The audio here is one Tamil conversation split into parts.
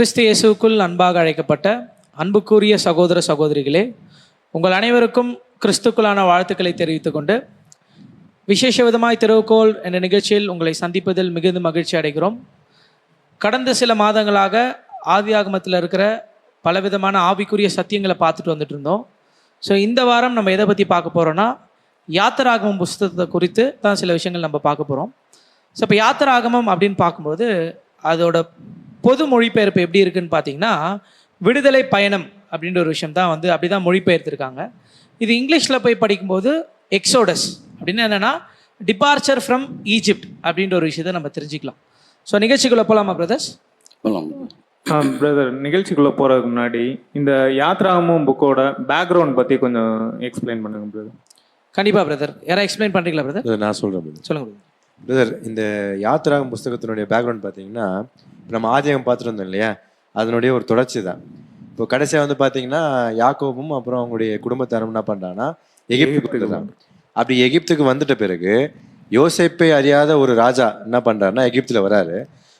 கிறிஸ்து இயேசுக்குள் அன்பாக அழைக்கப்பட்ட அன்புக்குரிய சகோதர சகோதரிகளே உங்கள் அனைவருக்கும் கிறிஸ்துக்குள்ளான வாழ்த்துக்களை தெரிவித்துக் கொண்டு விசேஷ விதமாய் திருவுக்கோள் என்ற நிகழ்ச்சியில் உங்களை சந்திப்பதில் மிகுந்த மகிழ்ச்சி அடைகிறோம். கடந்த சில மாதங்களாக ஆதி ஆகமத்தில் இருக்கிற பலவிதமான ஆவிக்குரிய சத்தியங்களை பார்த்துட்டு வந்துட்டு இருந்தோம். ஸோ இந்த வாரம் நம்ம எதை பற்றி பார்க்க போகிறோன்னா யாத்திராகமம் புஸ்தகத்தை குறித்து தான் சில விஷயங்கள் நம்ம பார்க்க போகிறோம் ஸோ இப்போ யாத்திராகமம் அப்படின்னு பார்க்கும்போது அதோட பொது மொழிபெயர்ப்பு எப்படி இருக்குன்னு பார்த்தீங்கன்னா விடுதலை பயணம் அப்படின்ற ஒரு விஷயம் தான் வந்து அப்படி தான் மொழிபெயர்த்திருக்காங்க. இது இங்கிலீஷில் போய் படிக்கும்போது எக்ஸோடஸ் அப்படின்னு என்னென்னா டிபார்ச்சர் ஃப்ரம் ஈஜிப்ட் அப்படின்ற ஒரு விஷயத்தை நம்ம தெரிஞ்சுக்கலாம். ஸோ நிகழ்ச்சிக்குள்ளே போகலாமா பிரதர்ஸ் பிரதர் நிகழ்ச்சிக்குள்ள போறதுக்கு முன்னாடி இந்த யாத்ராமும் புக்கோட பேக்ரவுண்ட் பத்தி கொஞ்சம் எக்ஸ்பிளைன் பண்ணுங்க பிரதர் கண்டிப்பாக பிரதர் யாராவது எக்ஸ்பிளைன் பண்ணுறீங்களா பிரதர் நான் சொல்கிறேன் பிரதர் சொல்லுங்கள் பிரதர் இந்த யாத்திராகம் புஸ்தகத்தினுடைய பேக்ரவுண்ட் பார்த்தீங்கன்னா நம்ம ஆதியாகம் பார்த்துட்டு வந்தோம் இல்லையா? அதனுடைய ஒரு தொடர்ச்சி தான். இப்போ கடைசியாக வந்து பார்த்தீங்கன்னா யாக்கோபும் அப்புறம் அவங்களுடைய குடும்பத்தாரும் என்ன பண்ணுறாங்கன்னா எகிப்துக்கு வந்துடுறாங்க. அப்படி எகிப்துக்கு வந்துட்ட பிறகு யோசேப்பை அறியாத ஒரு ராஜா என்ன பண்ணுறாருன்னா எகிப்தில் வராரு.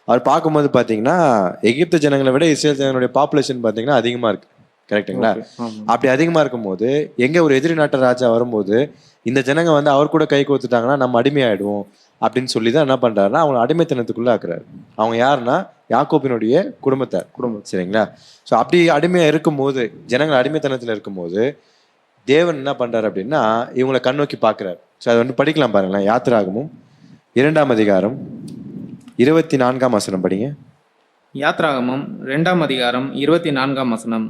அவர் பார்க்கும்போது பார்த்தீங்கன்னா எகிப்து ஜனங்களை விட இஸ்ரேல் ஜனங்களுடைய பாப்புலேஷன் பார்த்தீங்கன்னா அதிகமாக இருக்கு. கரெக்ட்டுங்களா ஆமா. அப்படி அதிகமாக இருக்கும்போது எங்கே ஒரு எதிரி நாட்டு ராஜா வரும்போது இந்த ஜனங்க வந்து அவர் கூட கை கோத்துட்டாங்கன்னா நம்ம அடிமையாயிடுவோம். அப்படின்னு சொல்லி தான் என்ன பண்ணுறாருன்னா அவங்க அடிமைத்தனத்துக்குள்ள ஆக்குறாரு. அவங்க யாருன்னா யாக்கோபினுடைய குடும்பத்தார் குடும்பம். சரிங்களா? ஸோ அப்படி அடிமையாக இருக்கும்போது ஜனங்கள் அடிமைத்தனத்தில் இருக்கும்போது தேவன் என்ன பண்ணுறாரு அப்படின்னா இவங்களை கண்ணோக்கி பார்க்குறாரு. ஸோ அதை வந்து படிக்கலாம் பாருங்களேன். யாத்திராகமும் இரண்டாம் அதிகாரம் இருபத்தி நான்காம் வசனம் படிங்க. யாத்ராகமம் இரண்டாம் அதிகாரம் இருபத்தி நான்காம் வசனம்.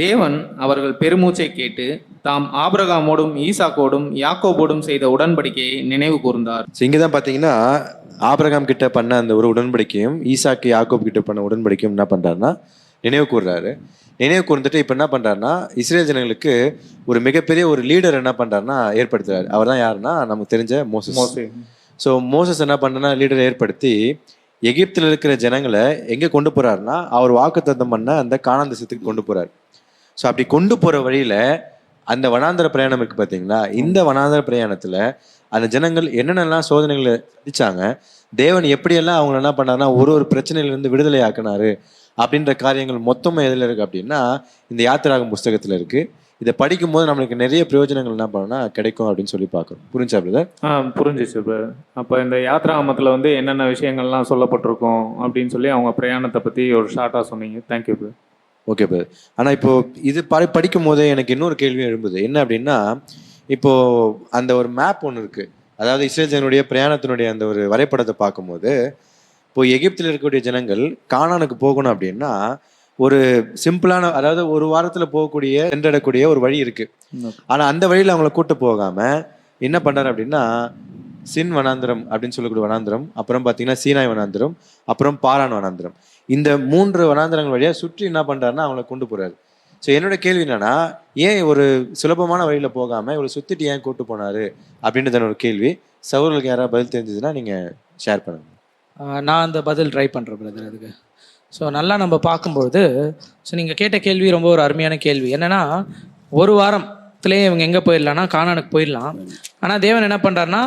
தேவன் அவர்கள் பெருமூச்சை கேட்டு தாம் ஆபிரகாமோடும் ஈசாக்கோடும் யாக்கோபோடும் செய்த உடன்படிக்கையை நினைவு கூர்ந்தார். இங்கே தான் பார்த்தீங்கன்னா ஆபிரகாம் கிட்ட பண்ண அந்த ஒரு உடன்படிக்கையும் ஈசாக்கு யாக்கோப் கிட்ட பண்ண உடன்படிக்கையும் என்ன பண்ணுறாருன்னா நினைவு கூர்றாரு. நினைவு கூர்ந்துட்டு இப்போ என்ன பண்ணுறாருன்னா இஸ்ரேல் ஜனங்களுக்கு ஒரு மிகப்பெரிய ஒரு லீடர் என்ன பண்ணுறாருன்னா ஏற்படுத்துறாரு. அவர் தான் யாருன்னா நமக்கு தெரிஞ்ச மோசஸ். மோசே. ஸோ மோசஸ் என்ன பண்ணுறா லீடர் ஏற்படுத்தி எகிப்தில் இருக்கிற ஜனங்களை எங்கே கொண்டு போறாருன்னா அவர் வாக்குத்தத்தம் பண்ண அந்த காணாந்தசத்துக்கு கொண்டு போறாரு. ஸோ அப்படி கொண்டு போகிற வழியில் அந்த வனாந்தர பிரயாணம் இருக்கு பார்த்தீங்களா இந்த வனாந்தர பிரயாணத்தில் அந்த ஜனங்கள் என்னென்னலாம் சோதனைகளை சந்திச்சாங்க தேவன் எப்படியெல்லாம் அவங்கள என்ன பண்ணாருன்னா ஒரு ஒரு பிரச்சனையிலேருந்து விடுதலை ஆக்கினாரு அப்படின்ற காரியங்கள் மொத்தமாக எதில் இருக்குது அப்படின்னா இந்த யாத்திராகும் புஸ்தகத்தில் இருக்குது இதை படிக்கும்போது நம்மளுக்கு நிறைய பிரயோஜனங்கள் என்ன பண்ணணும்னா கிடைக்கும் அப்படின்னு சொல்லி பார்க்குறோம். புரிஞ்சா பிரதர் ஆ புரிஞ்சிச்சு பிரதர் அப்போ இந்த யாத்ராமத்தில் வந்து என்னென்ன விஷயங்கள்லாம் சொல்லப்பட்டிருக்கும் அப்படின்னு சொல்லி அவங்க பிரயாணத்தை பற்றி ஒரு ஷார்ட்டாக சொன்னீங்க. தேங்க்யூ பிரதர் ஓகே பிரதர் ஆனால் இப்போ இது படி படிக்கும் போதே எனக்கு இன்னொரு கேள்வி எழும்புது. என்ன அப்படின்னா இப்போ அந்த ஒரு மேப் ஒன்று இருக்கு. அதாவது இஸ்ரேல் ஜனங்களுடைய பிரயாணத்தினுடைய அந்த ஒரு வரைபடத்தை பார்க்கும்போது இப்போ எகிப்தில் இருக்கக்கூடிய ஜனங்கள் கானானுக்கு போகணும் அப்படின்னா ஒரு சிம்பிளான அதாவது ஒரு வாரத்தில் போகக்கூடிய சென்றடக்கூடிய ஒரு வழி இருக்கு. ஆனால் அந்த வழியில் அவங்கள கூட்டு போகாம என்ன பண்றாரு அப்படின்னா சின் வனாந்திரம் அப்படின்னு சொல்லக்கூடிய வனாந்திரம் அப்புறம் பார்த்தீங்கன்னா சீனாய் வனாந்திரம் அப்புறம் பாரான் வனாந்திரம். இந்த மூன்று வனாந்திரங்கள் வழியாக சுற்றி என்ன பண்றாருன்னா அவங்கள கொண்டு போறாரு. ஸோ என்னோட கேள்வி என்னன்னா ஏன் ஒரு சுலபமான வழியில போகாம இவ்வளவு சுத்திட்டு ஏன் கூட்டு போனாரு? அப்படின்றது என்னோட கேள்வி. சகோதரர்களுக்கு யாராவது பதில் தெரிஞ்சதுன்னா நீங்க ஷேர் பண்ணுங்க. நான் அந்த பதில் ட்ரை பண்ணுறேன் பிரதர் அதுக்கு. ஸோ நல்லா நம்ம பார்க்கும்பொழுது ஸோ நீங்கள் கேட்ட கேள்வி ரொம்ப ஒரு அருமையான கேள்வி. என்னென்னா ஒரு வாரத்துலேயே இவங்க எங்கே போயிடலாம்னா கானானுக்கு போயிடலாம். ஆனால் தேவன் என்ன பண்ணுறாருன்னா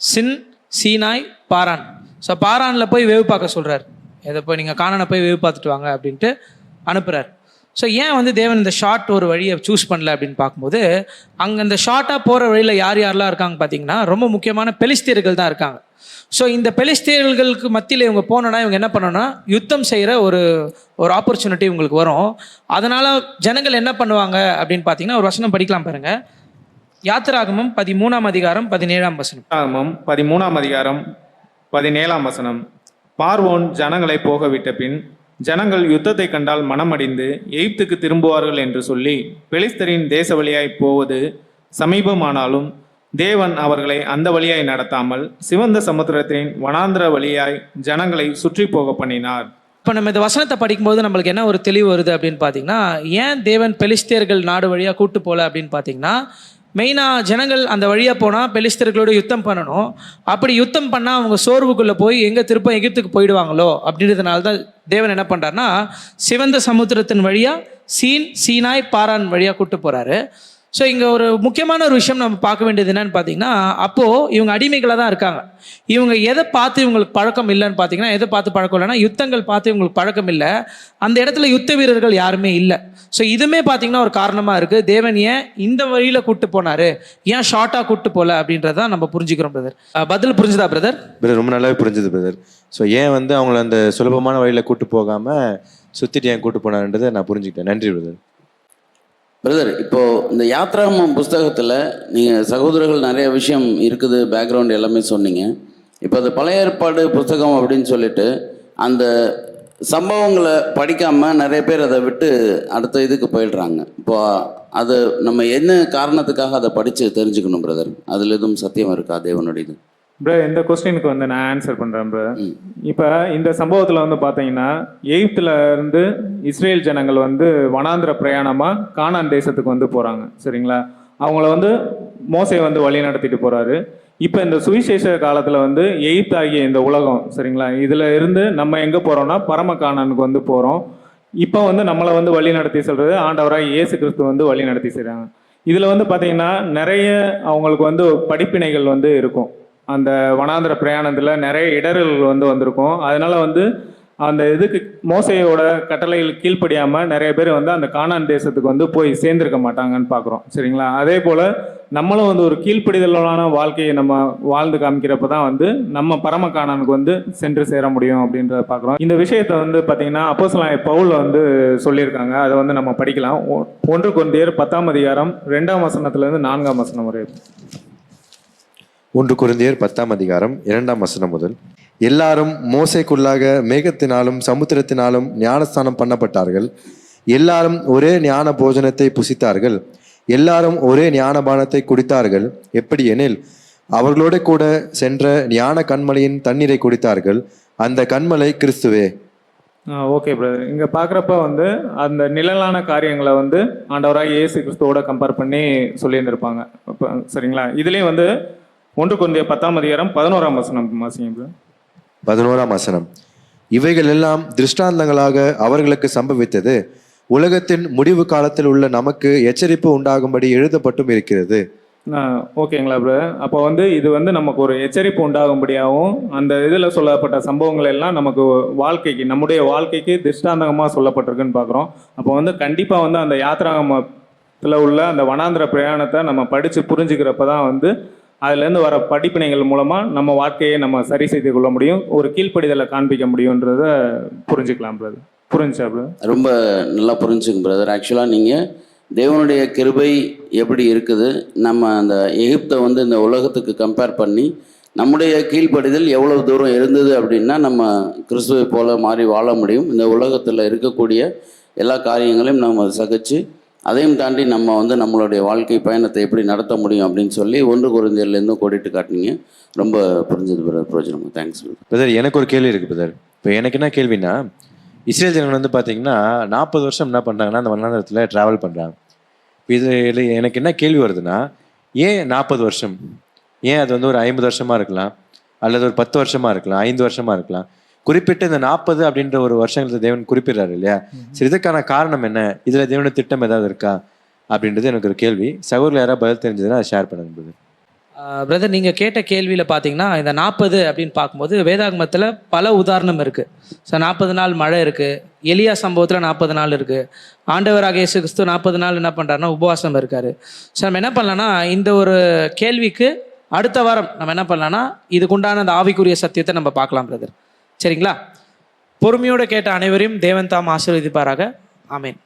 சின் சீனாய் பாரான். ஸோ பாரானில் போய் வேவு பார்க்க சொல்கிறார் இதை போய் நீங்கள் கானானை போய் வேவு பார்த்துட்டு வாங்க அப்படின்ட்டு அனுப்புகிறார் ஸோ ஏன் வந்து தேவன் இந்த ஷார்ட் ஒரு வழியை சூஸ் பண்ணல அப்படின்னு பார்க்கும்போது அங்கே இந்த ஷார்ட்டாக போகிற வழியில் யார் யாரெல்லாம் இருக்காங்க பார்த்தீங்கன்னா ரொம்ப முக்கியமான பெலிஸ்தீர்கள் தான் இருக்காங்க. ஸோ இந்த பெலிஸ்தீர்களுக்கு மத்தியில் இவங்க போனோன்னா இவங்க என்ன பண்ணோன்னா யுத்தம் செய்கிற ஒரு ஒரு ஆப்பர்ச்சுனிட்டி இவங்களுக்கு வரும். அதனால் ஜனங்கள் என்ன பண்ணுவாங்க அப்படின்னு பார்த்தீங்கன்னா ஒரு வசனம் படிக்கலாம் பாருங்கள் யாத்திராகமம் பதிமூணாம் அதிகாரம் பதினேழாம் வசனம். ஆகமம் பதிமூணாம் அதிகாரம் பதினேழாம் வசனம். பார்வோன் ஜனங்களை போக விட்ட பின் ஜனங்கள் யுத்தத்தை கண்டால் மனமடிந்து எகிப்துக்கு திரும்புவார்கள் என்று சொல்லி பெலிஸ்தரின் தேச வழியாய் போவது சமீபமானாலும் தேவன் அவர்களை அந்த வழியாய் நடத்தாமல் சிவந்த சமுத்திரத்தின் வனாந்திர வழியாய் ஜனங்களை சுற்றி போக பண்ணினார். இப்போ நம்ம இந்த வசனத்தை படிக்கும்போது நம்மளுக்கு என்ன ஒரு தெளிவு வருது அப்படின்னு பார்த்தீங்கன்னா ஏன் தேவன் பெலிஸ்தீர்கள் நாடு வழியாக கூட்டு போகல அப்படின்னு பார்த்தீங்கன்னா மெயினாக ஜனங்கள் அந்த வழியாக போனால் பெலிஸ்தர்களோட யுத்தம் பண்ணணும். அப்படி யுத்தம் பண்ணால் அவங்க சோர்வுக்குள்ளே போய் எங்கே திருப்ப எகிப்துக்கு போயிடுவாங்களோ அப்படின்றதுனால தான் தேவன் என்ன பண்ணுறாருன்னா சிவந்த சமுத்திரத்தின் வழியாக சீன் சீனாய் பாரான் வழியாக கூப்பிட்டு போகிறாரு ஸோ இங்கே ஒரு முக்கியமான ஒரு விஷயம் நம்ம பார்க்க வேண்டியது என்னன்னு பார்த்தீங்கன்னா அப்போது இவங்க அடிமைகளாக தான் இருக்காங்க. இவங்க எதை பார்த்து இவங்களுக்கு பழக்கம் இல்லைன்னு பார்த்தீங்கன்னா எதை பார்த்து பழக்கம் இல்லைன்னா யுத்தங்கள் பார்த்து இவங்களுக்கு பழக்கம் இல்லை. அந்த இடத்துல யுத்த வீரர்கள் யாருமே இல்லை. ஸோ இதுவுமே பார்த்தீங்கன்னா ஒரு காரணமாக இருக்குது தேவன் ஏன் இந்த வழியில் கூப்பிட்டு போனார்? ஏன் ஷார்ட்டாக கூட்டு போகல அப்படின்றத நம்ம புரிஞ்சுக்கிறோம் பிரதர் பதில் புரிஞ்சுதா பிரதர் பிரதர் ரொம்ப நல்லாவே புரிஞ்சுது பிரதர் ஸோ ஏன் வந்து அவங்கள அந்த சுலபமான வழியில் கூப்பிட்டு போகாமல் சுற்றிட்டு ஏன் கூட்டு போனாருன்றதை நான் புரிஞ்சுக்கிட்டேன். நன்றி பிரதர் பிரதர் இப்போ இந்த யாத்ராமம் புஸ்தகத்தில் நீங்கள் சகோதரர்கள் நிறைய விஷயம் இருக்குது பேக்ரவுண்ட் எல்லாமே சொன்னீங்க. இப்போ அது பழைய ஏற்பாடு புஸ்தகம் அப்படின்னு சொல்லிட்டு அந்த சம்பவங்களை படிக்காமல் நிறைய பேர் அதை விட்டு அடுத்த இதுக்கு போயிடுறாங்க. இப்போ அது நம்ம என்ன காரணத்துக்காக அதை படித்து தெரிஞ்சுக்கணும் பிரதர் அதில் எதுவும் சத்தியம் இருக்கா தேவனுடைய இது ப்ரோ இந்த கொஸ்டினுக்கு வந்து நான் ஆன்சர் பண்ணுறேன் ப்ரோ. இப்போ இந்த சம்பவத்தில் வந்து பார்த்தீங்கன்னா எகிப்துல இருந்து இஸ்ரேல் ஜனங்கள் வந்து வனாந்திர பிரயாணமாக கானான் தேசத்துக்கு வந்து போகிறாங்க சரிங்களா? அவங்கள வந்து மோசை வந்து வழி நடத்திட்டு போகிறாரு இப்போ இந்த சுவிசேஷ காலத்தில் வந்து எகிப்து ஆகிய இந்த உலகம் சரிங்களா? இதில் இருந்து நம்ம எங்கே போகிறோம்னா பரம கானானுக்கு வந்து போகிறோம் இப்போ வந்து நம்மளை வந்து வழி நடத்தி செல்றது ஆண்டவராக இயேசு கிறிஸ்து வந்து வழி நடத்தி செய்கிறாங்க இதில் வந்து பார்த்தீங்கன்னா நிறைய அவங்களுக்கு வந்து படிப்பினைகள் வந்து இருக்கும். அந்த வனாந்திர பிரயாணத்தில் நிறைய இடர்கள் வந்து வந்திருக்கும். அதனால் வந்து அந்த இதுக்கு மோசையோட கட்டளைகள் கீழ்ப்படியாமல் நிறைய பேர் வந்து அந்த காணான் தேசத்துக்கு வந்து போய் சேர்ந்திருக்க மாட்டாங்கன்னு பார்க்குறோம் சரிங்களா? அதே போல் நம்மளும் வந்து ஒரு கீழ்ப்படிதலான வாழ்க்கையை நம்ம வாழ்ந்து காமிக்கிறப்ப தான் வந்து நம்ம பரம காணானுக்கு வந்து சென்று சேர முடியும் அப்படின்றத பார்க்குறோம் இந்த விஷயத்தை வந்து பார்த்தீங்கன்னா அப்போஸ்தலனாகிய பவுல் வந்து சொல்லியிருக்காங்க. அதை வந்து நம்ம படிக்கலாம். ஒ- ஒன்று கொண்டியர் பத்தாம் அதிகாரம் ரெண்டாம் வசனத்துலேருந்து நான்காம் வசனம் வரை. ஒன்று குருந்தியர் பத்தாம் அதிகாரம் இரண்டாம் வசனம் முதல். எல்லாரும் மோசைக்குள்ளாக மேகத்தினாலும் சமுத்திரத்தினாலும் ஞானஸ்தானம் பண்ணப்பட்டார்கள். எல்லாரும் ஒரே ஞான போஜனத்தை புசித்தார்கள். எல்லாரும் ஒரே ஞானபானத்தை குடித்தார்கள். எப்படி எனில் அவர்களோட கூட சென்ற ஞான கண்மலையின் தண்ணீரை குடித்தார்கள். அந்த கண்மலை கிறிஸ்துவே. ஓகே பிரதர் இங்கே பார்க்குறப்ப வந்து அந்த நிழலான காரியங்களை வந்து ஆண்டவராக இயேசு கிறிஸ்துவோட கம்பேர் பண்ணி சொல்லியிருந்திருப்பாங்க. இப்போ சரிங்களா? இதுலேயும் வந்து ஒன்று கொண்டிய பத்தாம் அதிகாரம் பதினோராம் வசனம் வாசிங்க. பதினோராம் வசனம். இவைகள் எல்லாம் திருஷ்டாந்தங்களாக அவர்களுக்கு சம்பவித்தது. உலகத்தின் முடிவு காலத்தில் உள்ள நமக்கு எச்சரிப்பு உண்டாகும்படி எழுதப்பட்டும் இருக்கிறது. ஓகேங்களா ப்ரோ அப்போ வந்து இது வந்து நமக்கு ஒரு எச்சரிப்பு உண்டாகும்படியாகவும் அந்த இதில் சொல்லப்பட்ட சம்பவங்கள் எல்லாம் நமக்கு வாழ்க்கைக்கு நம்முடைய வாழ்க்கைக்கு திருஷ்டாந்தகமாக சொல்லப்பட்டிருக்குன்னு பார்க்குறோம். அப்போ வந்து கண்டிப்பாக வந்து அந்த யாத்ராகமத்தில் உள்ள அந்த வனாந்திர பிரயாணத்தை நம்ம படித்து புரிஞ்சுக்கிறப்ப தான் வந்து அதுலேருந்து வர படிப்பினைகள் மூலமாக நம்ம வாழ்க்கையை நம்ம சரி செய்து கொள்ள முடியும். ஒரு கீழ்ப்படிதலை காண்பிக்க முடியுன்றத புரிஞ்சுக்கலாம் பிரதர் புரிஞ்சா பிரதர் ரொம்ப நல்லா புரிஞ்சுங்க பிரதர் ஆக்சுவலாக நீங்கள் தேவனுடைய கிருபை எப்படி இருக்குது? நம்ம அந்த எகிப்தை வந்து இந்த உலகத்துக்கு கம்பேர் பண்ணி நம்முடைய கீழ்ப்படிதல் எவ்வளவு தூரம் இருந்தது அப்படின்னா நம்ம கிறிஸ்துவை போல மாறி வாழ முடியும். இந்த உலகத்தில் இருக்கக்கூடிய எல்லா காரியங்களையும் நம்ம சகிச்சு அதையும் தாண்டி நம்ம வந்து நம்மளுடைய வாழ்க்கை பயணத்தை எப்படி நடத்த முடியும் அப்படின்னு சொல்லி ஒன்று குருந்தியர்லேருந்து கோடிட்டு காட்டினீங்க. ரொம்ப புரிஞ்சது பிரதர். பிரோஜனம். Thanks brother. எனக்கு ஒரு கேள்வி இருக்குது பிரதர். இப்போ எனக்கு என்ன கேள்வினா இஸ்ரேல் ஜனங்கள் வந்து பார்த்தீங்கன்னா நாற்பது வருஷம் என்ன பண்ணுறாங்கன்னா அந்த வண்ணாந்திரத்தில் ட்ராவல் பண்ணுறாங்க இது எனக்கு என்ன கேள்வி வருதுன்னா ஏன் நாற்பது வருஷம்? ஏன் அது வந்து ஒரு ஐம்பது வருஷமாக இருக்கலாம்? அல்லது ஒரு பத்து வருஷமாக இருக்கலாம்? ஐந்து வருஷமாக இருக்கலாம்? குறிப்பிட்ட இந்த நாற்பது அப்படின்ற ஒரு வருஷங்களை தேவன் குறிப்பிடுறாரு இல்லையா? சரி இதுக்கான காரணம் என்ன? இதுல தேவனுடைய திட்டம் ஏதாவது இருக்கா? அப்படின்றது எனக்கு ஒரு கேள்வி. சகோதரர் யாராவது பதில் தெரிஞ்சதுன்னா அதை ஷேர் பண்ணுங்க. பிரதர் நீங்கள் கேட்ட கேள்வியில் பார்த்தீங்கன்னா இந்த நாற்பது அப்படின்னு பார்க்கும்போது வேதாகமத்தில் பல உதாரணம் இருக்குது ஸோ நாற்பது நாள் மழை இருக்குது எலியா சம்பவத்தில் நாற்பது நாள் இருக்குது ஆண்டவராக இயேசு கிறிஸ்து நாற்பது நாள் என்ன பண்ணுறாருன்னா உபவாசம் இருக்காரு. ஸோ நம்ம என்ன பண்ணலாம்னா இந்த ஒரு கேள்விக்கு அடுத்த வாரம் நம்ம என்ன பண்ணலாம்னா இதுக்குண்டான அந்த ஆவிக்குரிய சத்தியத்தை நம்ம பார்க்கலாம் பிரதர் சரிங்களா? பொறுமையோடு கேட்ட அனைவரையும் தேவன் தாம் ஆசீர்வதிப்பாராக. ஆமேன்.